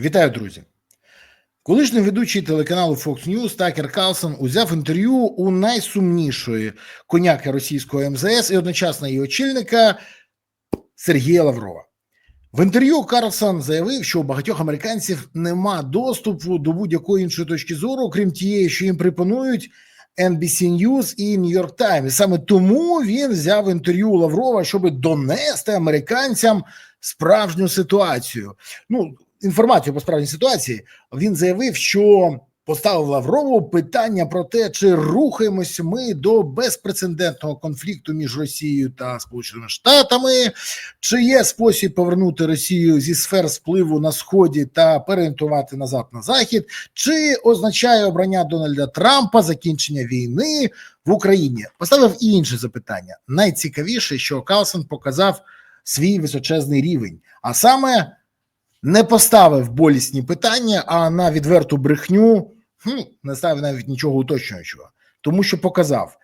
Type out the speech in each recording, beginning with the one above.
Вітаю, друзі. Колишній ведучий телеканалу Fox News Такер Карлсон узяв інтерв'ю у найсумнішої коняки російського МЗС і одночасно її очільника Сергія Лаврова. В інтерв'ю Карлсон заявив, що у багатьох американців нема доступу до будь-якої іншої точки зору, крім тієї, що їм пропонують NBC News і New York Times. Саме тому він взяв інтерв'ю Лаврова, щоб донести американцям справжню ситуацію. Ну, інформацію по справжній ситуації. Він заявив, що поставив Лаврову питання про те, чи рухаємось ми до безпрецедентного конфлікту між Росією та Сполученими Штатами, чи є спосіб повернути Росію зі сфер впливу на сході та переорієнтувати назад на захід, чи означає обрання Дональда Трампа закінчення війни в Україні? Поставив і інше запитання. Найцікавіше, що Калсон показав свій височезний рівень, а саме не поставив болісні питання, а на відверту брехню хм, не ставив навіть нічого уточнюючого, тому що показав: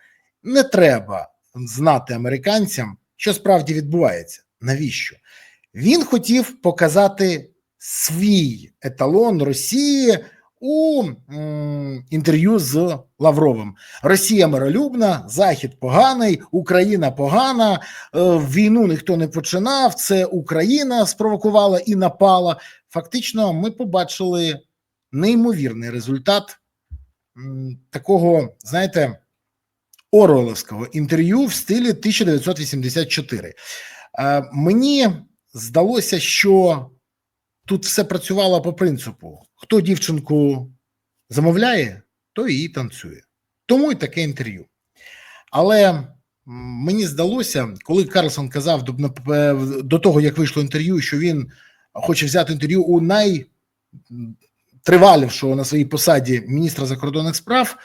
не треба знати американцям, що справді відбувається. Навіщо? Він хотів показати свій еталон Росії у інтерв'ю з Лавровим. Росія миролюбна, Захід поганий, Україна погана, е, війну ніхто не починав. Це Україна спровокувала і напала. Фактично, ми побачили неймовірний результат такого, знаєте, Орвеловського інтерв'ю в стилі 1984. Е, Мені здалося, що тут все працювало по принципу: хто дівчинку замовляє, то її танцює. Тому і таке інтерв'ю. Але мені здалося, коли Карлсон казав до, до того, як вийшло інтерв'ю, що він хоче взяти інтерв'ю у найтривалішого на своїй посаді міністра закордонних справ,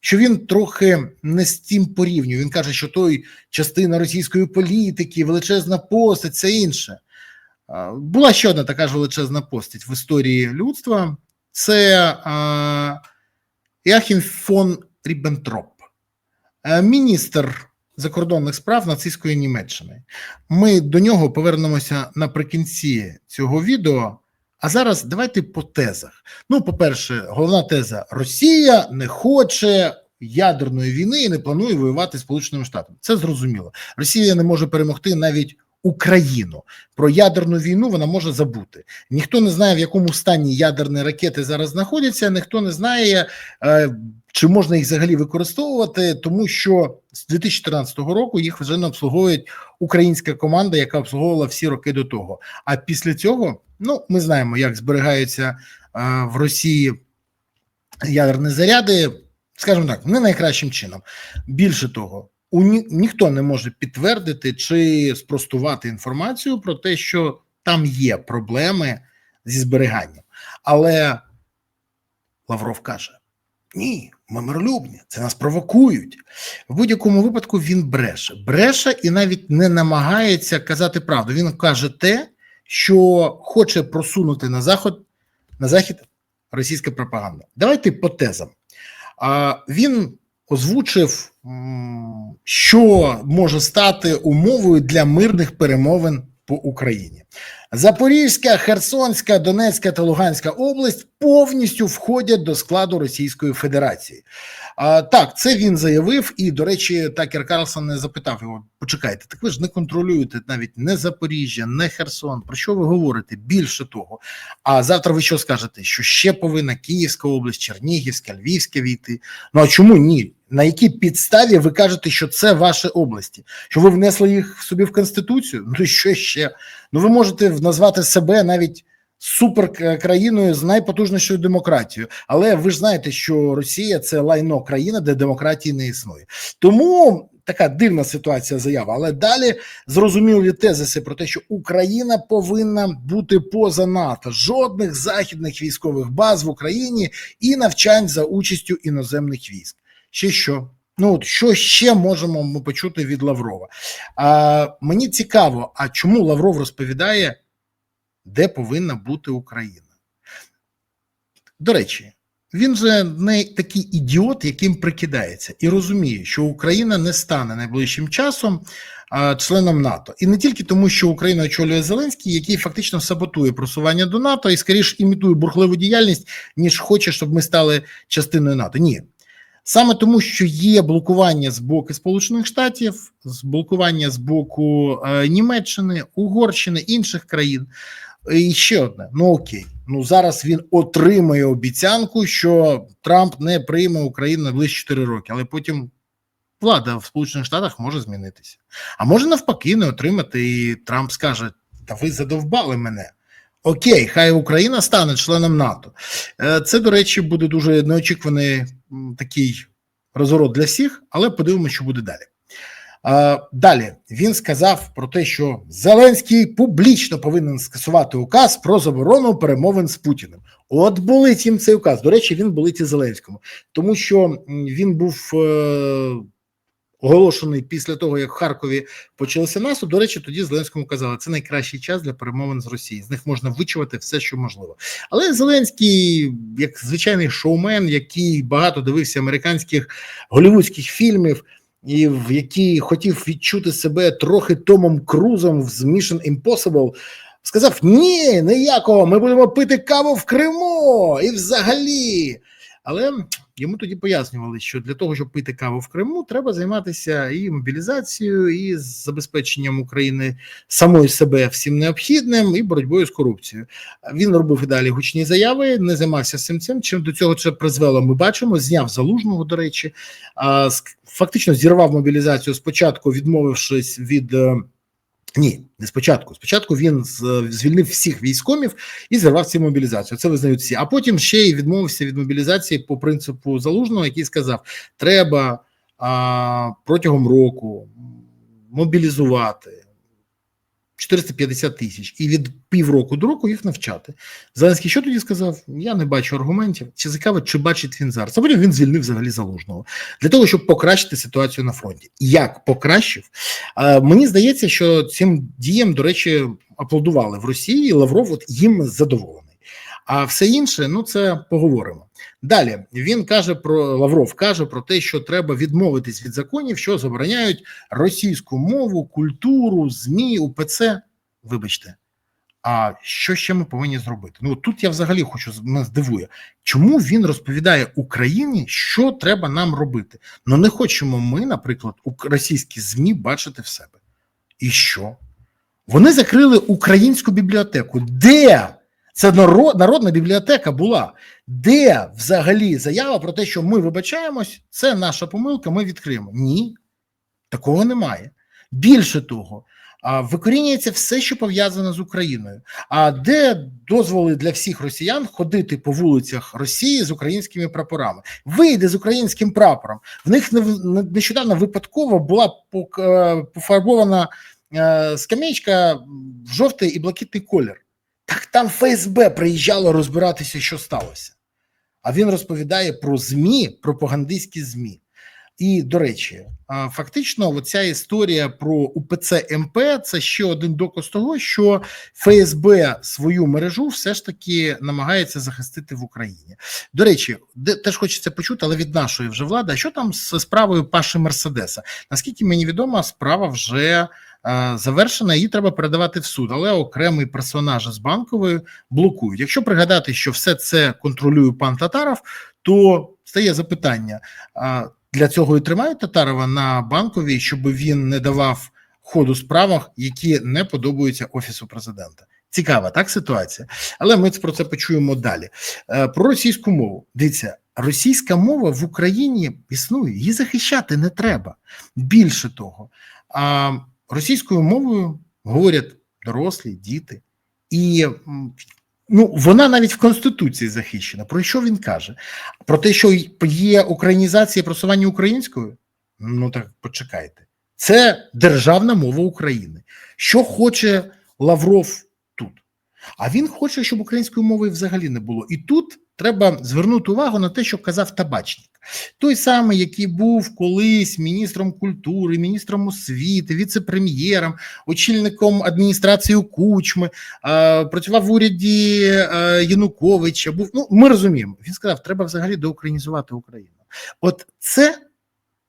що він трохи не з тим порівнює. Він каже, що той частина російської політики, величезна постать, це інше. Була ще одна така ж величезна постать в історії людства. Це а, Яхім фон Ріббентроп, е, міністр закордонних справ нацистської Німеччини. Ми до нього повернемося наприкінці цього відео. А зараз давайте по тезах. Ну, по-перше, головна теза: Росія не хоче ядерної війни і не планує воювати з Сполученими Штатами. Це зрозуміло. Росія не може перемогти навіть Україну. Про ядерну війну вона може забути. Ніхто не знає, в якому стані ядерні ракети зараз знаходяться. Ніхто не знає, е, чи можна їх взагалі використовувати, тому що з 2014 року їх вже не обслуговує українська команда, яка обслуговувала всі роки до того. А після цього, ну ми знаємо, як зберігаються е, в Росії ядерні заряди, скажімо так, не найкращим чином. Більше того, у ні, ніхто не може підтвердити чи спростувати інформацію про те, що там є проблеми зі зберіганням. Але Лавров каже: ні, ми миролюбні, це нас провокують. В будь-якому випадку він бреше. Бреше і навіть не намагається казати правду. Він каже те, що хоче просунути на захід, на захід російська пропаганда. Давайте по тезам. А, Він озвучив, що може стати умовою для мирних перемовин по Україні. Запорізька, Херсонська, Донецька та Луганська область повністю входять до складу Російської Федерації. А, так, це він заявив, і, до речі, Такер Карлсон не запитав його: почекайте, так ви ж не контролюєте навіть не Запоріжжя, не Херсон. Про що ви говорите? Більше того. А завтра ви що скажете? Що ще повинна Київська область, Чернігівська, Львівська війти? Ну а чому ні? На якій підставі ви кажете, що це ваші області? Що ви внесли їх собі в конституцію? Ну що ще? Ну ви можете назвати себе навіть суперкраїною з найпотужнішою демократією, але ви ж знаєте, що Росія це лайно країна, де демократії не існує. Тому така дивна ситуація заява. Але далі зрозумілі тезиси про те, що Україна повинна бути поза НАТО, жодних західних військових баз в Україні і навчань за участю іноземних військ. Ще що? Ну от що ще можемо ми почути від Лаврова? А, Мені цікаво, а чому Лавров розповідає, де повинна бути Україна? До речі, він же не такий ідіот, яким прикидається, і розуміє, що Україна не стане найближчим часом а, членом НАТО, і не тільки тому, що Україна очолює Зеленський, який фактично саботує просування до НАТО і скоріш імітує бурхливу діяльність, ніж хоче, щоб ми стали частиною НАТО. Ні. Саме тому, що є блокування з боку Сполучених Штатів, блокування з боку е, Німеччини, Угорщини, інших країн. І ще одне: ну окей, ну зараз він отримує обіцянку, що Трамп не прийме Україну найближчі 4 роки, але потім влада в Сполучених Штатах може змінитися. А може навпаки не отримати, і Трамп скаже: Та ви задовбали мене. Окей, хай Україна стане членом НАТО. Е, Це, до речі, буде дуже неочікуваний такий розворот для всіх, але подивимося, що буде далі. Далі він сказав про те, що Зеленський публічно повинен скасувати указ про заборону перемовин з Путіним. От болить їм цей указ. До речі, він болить і Зеленському, тому що він був е, оголошений після того, як в Харкові почалися наступ. До речі, тоді Зеленському казали, це найкращий час для перемовин з Росією. З них можна вичувати все, що можливо. Але Зеленський, як звичайний шоумен, який багато дивився американських голівудських фільмів. І в який хотів відчути себе трохи Томом Крузом з Mission Impossible, сказав: Ні, ніякого, ми будемо пити каву в Криму і взагалі. Але йому тоді пояснювали, що для того, щоб пити каву в Криму, треба займатися і мобілізацією, і забезпеченням України самої себе всім необхідним, і боротьбою з корупцією. Він робив і далі гучні заяви, не займався цим цим. Чим до цього це призвело, ми бачимо. Зняв залужного, до речі, а, фактично зірвав мобілізацію спочатку, відмовившись від. Ні, не спочатку. Спочатку він звільнив всіх військомів і зірвав цю мобілізацію. Це визнають всі. А потім ще й відмовився від мобілізації по принципу залужного, який сказав: треба а, протягом року мобілізувати 450 тисяч і від півроку до року їх навчати. Зеленський що тоді сказав? Я не бачу аргументів. Чи цікаво, чи бачить він зараз? А потім він звільнив взагалі залужного для того, щоб покращити ситуацію на фронті. Як покращив? Мені здається, що цим діям, до речі, аплодували в Росії. Лавров от їм задоволений. А все інше, ну це поговоримо. Далі він каже про Лавров каже про те, що треба відмовитись від законів, що забороняють російську мову, культуру, змі, УПЦ. Вибачте, а що ще ми повинні зробити? Ну тут я взагалі хочу мене здивує, чому він розповідає Україні, що треба нам робити. Ну не хочемо ми, наприклад, російські змі бачити в себе. І що? Вони закрили українську бібліотеку. Де? Це народ, народна бібліотека була. Де взагалі заява про те, що ми вибачаємось, це наша помилка, ми відкриємо. Ні, такого немає. Більше того, викорінюється все, що пов'язане з Україною. А де дозволи для всіх росіян ходити по вулицях Росії з українськими прапорами? Вийде з українським прапором. В них не- не- нещодавно випадково була е, пофарбована е, скам'ячка в жовтий і блакитний колір. Там ФСБ приїжджало розбиратися, що сталося. А він розповідає про ЗМІ, пропагандистські ЗМІ. І до речі, фактично, оця історія про УПЦ МП це ще один доказ того, що ФСБ свою мережу все ж таки намагається захистити в Україні. До речі, теж хочеться почути, але від нашої вже влади. А що там з справою Паші Мерседеса? Наскільки мені відомо, справа вже завершена, її треба передавати в суд, але окремий персонаж з банкової блокують. Якщо пригадати, що все це контролює пан Татаров, то стає запитання: для цього і тримають Татарова на банковій, щоб він не давав ходу справах, які не подобаються офісу президента. Цікава так ситуація, але ми про це почуємо далі. Е, Про російську мову. Дивіться, російська мова в Україні існує, її захищати не треба. Більше того, російською мовою говорять дорослі, діти, і ну вона навіть в конституції захищена. Про що він каже? Про те, що є українізація просування українською? Ну так почекайте. Це державна мова України. Що хоче Лавров тут? А він хоче, щоб української мови взагалі не було. І тут треба звернути увагу на те, що казав табачник. Той самий, який був колись міністром культури, міністром освіти, віце-прем'єром, очільником адміністрації Кучми, працював в уряді Януковича. Був ну ми розуміємо. Він сказав, треба взагалі доукраїнізувати Україну. От це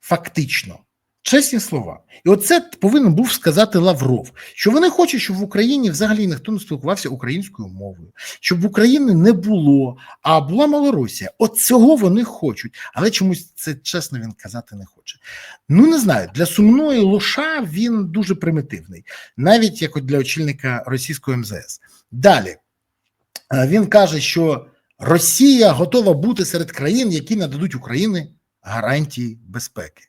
фактично Чесні слова. І оце повинен був сказати Лавров, що вони хочуть, щоб в Україні взагалі ніхто не спілкувався українською мовою, щоб в Україні не було, а була Малоросія. От цього вони хочуть, але чомусь це чесно він казати не хоче. Ну не знаю, для сумної лоша він дуже примітивний, навіть як от для очільника російської МЗС. Далі е, він каже, що Росія готова бути серед країн, які нададуть Україні гарантії безпеки.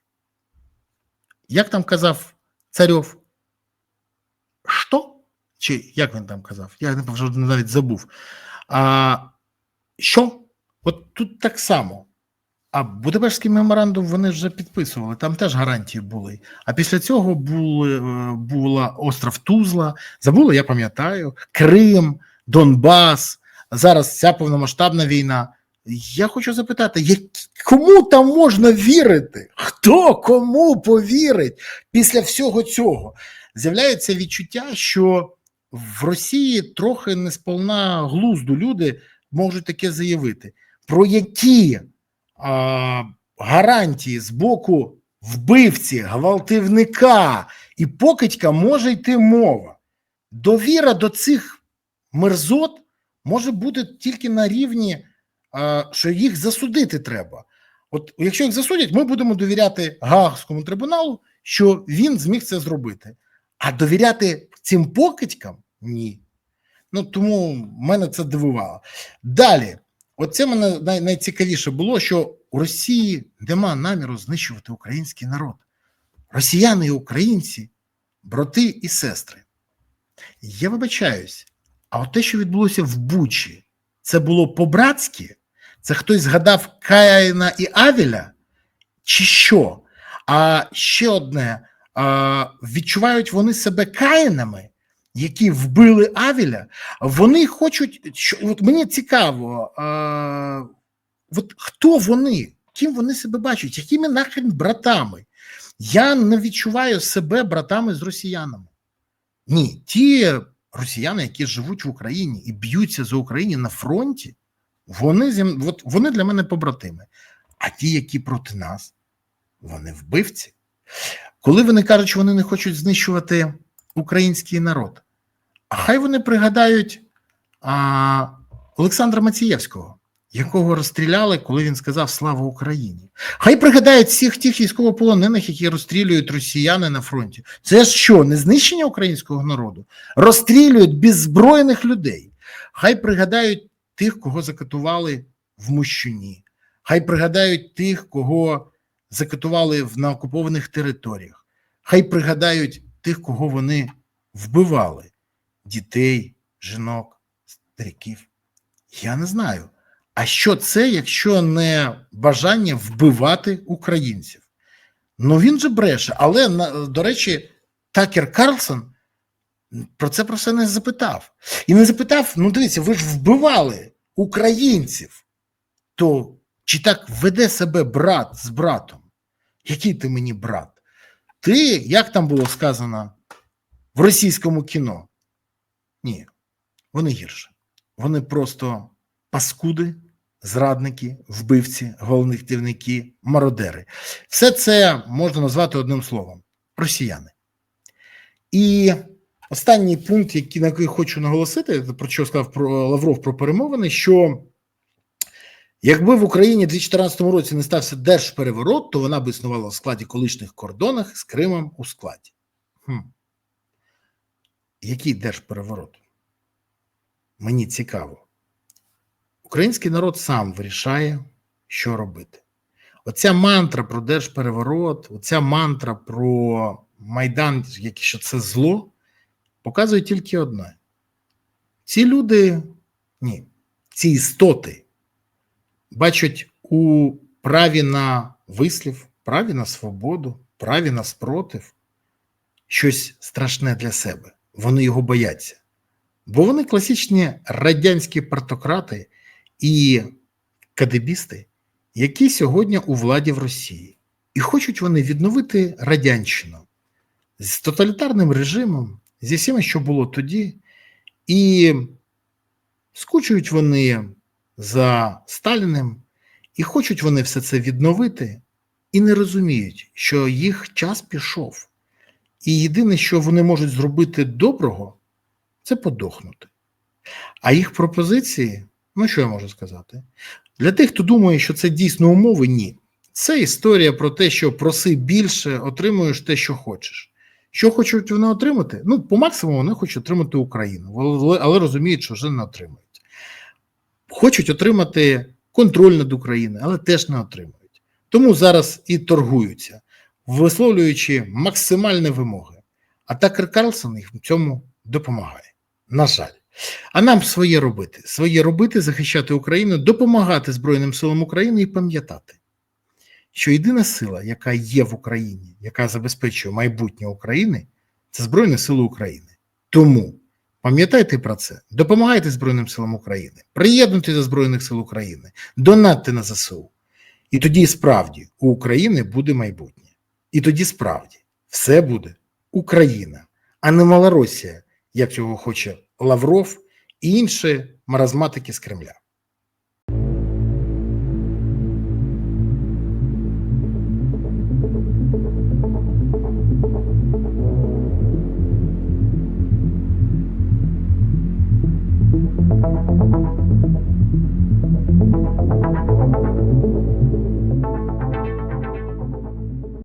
Як там казав Царьов? Що? Чи як він там казав? Я вже навіть забув. А, Що? От тут так само. А Будапештський меморандум вони вже підписували, там теж гарантії були. А після цього були, е, була остров Тузла, забули, я пам'ятаю, Крим, Донбас. Зараз ця повномасштабна війна. Я хочу запитати, як, кому там можна вірити? Хто кому повірить після всього цього? З'являється відчуття, що в Росії трохи не сповна глузду люди можуть таке заявити. Про які а, гарантії з боку вбивці, гвалтівника і покидька може йти мова? Довіра до цих мерзот може бути тільки на рівні що їх засудити треба. От якщо їх засудять, ми будемо довіряти Гаагському трибуналу, що він зміг це зробити. А довіряти цим покидькам ні. Ну тому мене це дивувало. Далі, оце мене най найцікавіше було, що у Росії нема наміру знищувати український народ. Росіяни і українці, брати і сестри. Я вибачаюсь, а от те, що відбулося в Бучі, це було по-братськи. Це хтось згадав Каїна і Авіля, чи що? А ще одне: відчувають вони себе каїнами, які вбили Авіля. Вони хочуть, що от мені цікаво, от хто вони, ким вони себе бачать, якими нахрен братами? Я не відчуваю себе братами з росіянами. Ні, ті росіяни, які живуть в Україні і б'ються за Україну на фронті. Вони зі от вони для мене побратими. А ті, які проти нас, вони вбивці. Коли вони кажуть, що вони не хочуть знищувати український народ, а хай вони пригадають а, Олександра Мацієвського, якого розстріляли, коли він сказав Слава Україні. Хай пригадають всіх тих військовополонених, які розстрілюють росіяни на фронті. Це ж що, не знищення українського народу? Розстрілюють беззбройних людей. Хай пригадають тих, кого закатували в Мущуні. Хай пригадають тих, кого закатували на окупованих територіях. Хай пригадають тих, кого вони вбивали: дітей, жінок, стариків. Я не знаю. А що це, якщо не бажання вбивати українців? Ну він же бреше, але до речі, Такер Карлсон про це про все не запитав. І не запитав: ну дивіться, ви ж вбивали українців, то чи так веде себе брат з братом? Який ти мені брат? Ти, як там було сказано в російському кіно? Ні, вони гірше. Вони просто паскуди, зрадники, вбивці, головники, мародери. Все це можна назвати одним словом: росіяни. І Останній пункт, який на який хочу наголосити, про що сказав про Лавров про перемовини, що якби в Україні в 2014 році не стався держпереворот, то вона б існувала в складі колишніх кордонах з Кримом у складі. Хм. Який держпереворот? Мені цікаво. Український народ сам вирішає, що робити. Оця мантра про держпереворот, оця мантра про Майдан, що це зло показує тільки одне: ці люди, ні, ці істоти бачать у праві на вислів, праві на свободу, праві на спротив щось страшне для себе. Вони його бояться. Бо вони класичні радянські партократи і кадебісти, які сьогодні у владі в Росії. І хочуть вони відновити радянщину з тоталітарним режимом, зі всім, що було тоді, і скучують вони за Сталіним, і хочуть вони все це відновити, і не розуміють, що їх час пішов. І єдине, що вони можуть зробити доброго, це подохнути. А їх пропозиції, ну що я можу сказати? Для тих, хто думає, що це дійсно умови, ні. Це історія про те, що проси більше, отримуєш те, що хочеш. Що хочуть вони отримати? Ну, по максимуму вони хочуть отримати Україну, але, розуміють, що вже не отримають. Хочуть отримати контроль над Україною, але теж не отримують. Тому зараз і торгуються, висловлюючи максимальні вимоги. А Такер Карлсон їх в цьому допомагає. На жаль. А нам своє робити. Своє робити, захищати Україну, допомагати Збройним силам України і пам'ятати, що єдина сила, яка є в Україні, яка забезпечує майбутнє України, це Збройні Сили України. Тому пам'ятайте про це, допомагайте Збройним силам України, приєднуйтесь до Збройних сил України, донатьте на ЗСУ. І тоді справді у України буде майбутнє. І тоді справді все буде Україна, а не Малоросія, як цього хоче Лавров і інші маразматики з Кремля.